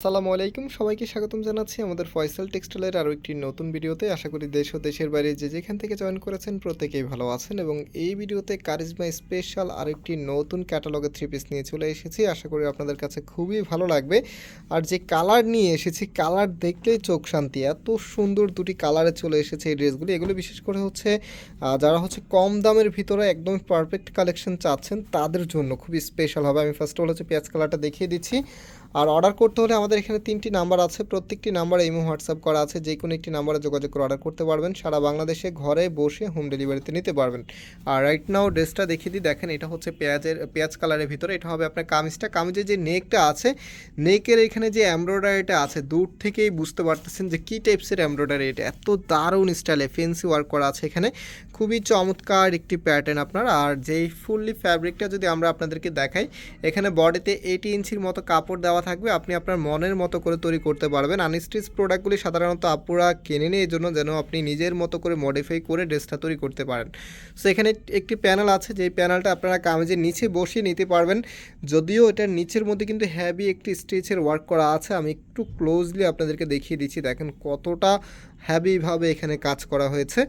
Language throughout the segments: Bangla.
আসসালামু আলাইকুম। সবাইকে স্বাগতম জানাচ্ছি আমাদের ফয়সাল টেক্সটাইলের আরও একটি নতুন ভিডিওতে। আশা করি দেশ ও দেশের বাইরে যে যেখান থেকে জয়েন করেছেন প্রত্যেকেই ভালো আছেন এবং এই ভিডিওতে কারিজমা স্পেশাল আরেকটি নতুন ক্যাটালগের থ্রি পিস নিয়ে চলে এসেছি। আশা করি আপনাদের কাছে খুবই ভালো লাগবে। আর যে কালার নিয়ে এসেছি কালার দেখলেই চোখ শান্তি। এত সুন্দর দুটি কালারে চলে এসেছে এই ড্রেসগুলি এগুলো বিশেষ করে হচ্ছে যারা হচ্ছে কম দামের ভিতরে একদম পারফেক্ট কালেকশন চাচ্ছেন, তাদের জন্য খুবই স্পেশাল হবে। আমি ফার্স্ট অল হচ্ছে পেঁয়াজ কালারটা দেখিয়ে দিচ্ছি। আর অর্ডার করতে হলে আমাদের এখানে তিনটি নাম্বার আছে, প্রত্যেকটি নাম্বারে ইমো, হোয়াটসঅ্যাপ করা আছে, যে কোনো একটি নাম্বারে যোগাযোগ করে অর্ডার করতে পারবেন, সারা বাংলাদেশে ঘরে বসে হোম ডেলিভারিতে নিতে পারবেন। আর রাইট নাও ড্রেসটা দেখিয়ে দিই, দেখেন এটা হচ্ছে পেঁয়াজের, পেঁয়াজ কালারের ভিতরে, এটা হবে আপনার কামিজটা, কামিজের যে নেকটা আছে নেকের এখানে যে এমব্রয়ডারিটা আছে, দূর থেকেই বুঝতে পারতেছেন যে কী টাইপসের এমব্রয়ডারি এটা, এত দারুণ স্টাইলে ফেন্সি ওয়ার্ক করা আছে এখানে, খুবই চমৎকার একটি প্যাটার্ন আপনার। আর যেই ফুললি ফ্যাব্রিকটা যদি আমরা আপনাদেরকে দেখাই, এখানে বডিতে এইটি ইঞ্চির মতো কাপড় দেওয়া থাকবে, আপনি আপনার মনের মতো করে তৈরি করতে পারবেন। আনস্টিচ প্রোডাক্টগুলি সাধারণত আপুরা কেনে নিয়ে এই জন্য যেন আপনি নিজের মতো করে মডিফাই করে ড্রেসটা তৈরি করতে পারেন। সো এখানে একটি প্যানেল আছে, যেই প্যানেলটা আপনারা কামিজের নিচে বসিয়ে নিতে পারবেন। যদিও এটার নিচের মধ্যে কিন্তু হ্যাভি একটি স্টিচের ওয়ার্ক করা আছে, আমি একটু ক্লোজলি আপনাদেরকে দেখিয়ে দিচ্ছি। দেখেন কতটা হ্যাভিভাবে এখানে কাজ করা হয়েছে।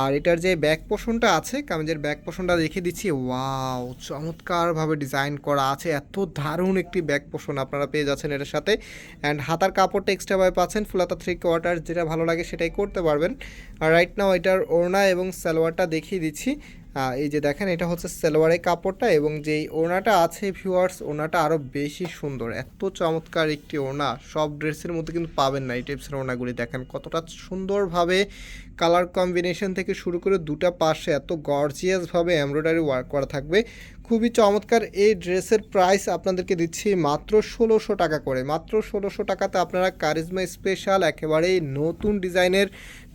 আর এটার যে ব্যাক পোষণটা আছে, কামিজের ব্যাক পোষণটা দেখিয়ে দিচ্ছি। ওয়াও চমৎকারভাবে ডিজাইন করা আছে। এত দারুণ একটি ব্যাক পোষণ আপনারা পেয়ে যাচ্ছেন এটার সাথে। অ্যান্ড হাতার কাপড়টা এক্সট্রাভাবে পাচ্ছেন, ফুলাতা থ্রি কোয়ার্টার যেটা ভালো লাগে সেটাই করতে পারবেন। আর রাইট নাও এটার ওড়না এবং সালোয়ারটা দেখিয়ে দিচ্ছি। এই যে দেখেন, এটা হচ্ছে সালোয়ারের কাপড়টা এবং যেই ওড়নাটা আছে ভিউয়ার্স ওড়নাটা আরও বেশি সুন্দর। এত চমৎকার একটি ওড়না। সব ড্রেসের মধ্যে কিন্তু পাবেন না এই টাইপসের ওড়নাগুলি। দেখেন কতটা সুন্দরভাবে কালার কম্বিনেশন থেকে শুরু করে দুটা পাশে এত গর্জিয়াসভাবে এমব্রয়ডারি ওয়ার্ক করা থাকবে। খুবই চমৎকার এই ড্রেসের প্রাইস আপনাদেরকে দিচ্ছি মাত্র ষোলোশো টাকা করে। মাত্র ষোলোশো টাকাতে আপনারা কারিজমা স্পেশাল একেবারেই নতুন ডিজাইনের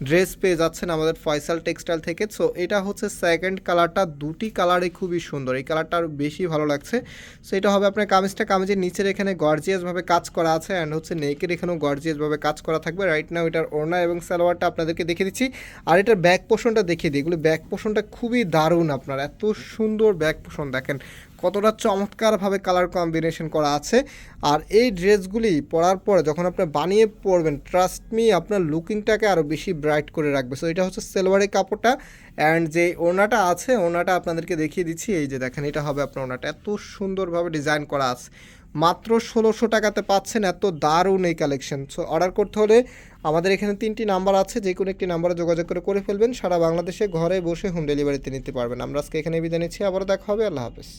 ড্রেস পেয়ে যাচ্ছেন আমাদের ফয়সাল টেক্সটাইল থেকে। সো এটা হচ্ছে সেকেন্ড কালারটা দুটি কালারই খুবই সুন্দর। এই কালারটা আরও বেশি ভালো লাগছে। সো এটা হবে আপনার কামিজটা। কামিজের নিচের এখানে গর্জিয়াসভাবে কাজ করা আছে অ্যান্ড হচ্ছে নেকের এখানেও গর্জিয়াসভাবে কাজ করা থাকবে। রাইট নাও এটার ওড়না এবং সালোয়ারটা আপনাদেরকে দেখে দিচ্ছি। আর এটার ব্যাক পোষণটা দেখিয়ে দিই। এগুলো ব্যাক পোষণটা খুবই দারুণ আপনার। এত সুন্দর ব্যাক পোষণ দেখেন। কতটা চমৎকারভাবে কালার কম্বিনেশন করা আছে। আর এই ড্রেসগুলি পরার পরে যখন আপনি বানিয়ে পরবেন ট্রাস্ট মি আপনার লুকিংটাকে আরও বেশি ব্রাইট করে রাখবে। সো এটা হচ্ছে সেলভারের কাপড়টা। অ্যান্ড যে ওনাটা আছে ওনাটা আপনাদেরকে দেখিয়ে দিচ্ছি। এই যে দেখেন, এটা হবে আপনার ওনাটা এত সুন্দরভাবে ডিজাইন করা আছে। মাত্র ষোলোশো টাকাতে পাচ্ছেন এত দারুণ এই কালেকশন সো অর্ডার করতে হলে আমাদের এখানে তিনটি নাম্বার আছে। যে কোনো একটি নাম্বারে যোগাযোগ করে করে ফেলবেন। সারা বাংলাদেশে ঘরে বসে হোম ডেলিভারিতে নিতে পারবেন। আমরা আজকে এখানে বিদায় নিচ্ছি। আবারও দেখা হবে। আল্লাহ হাফেজ।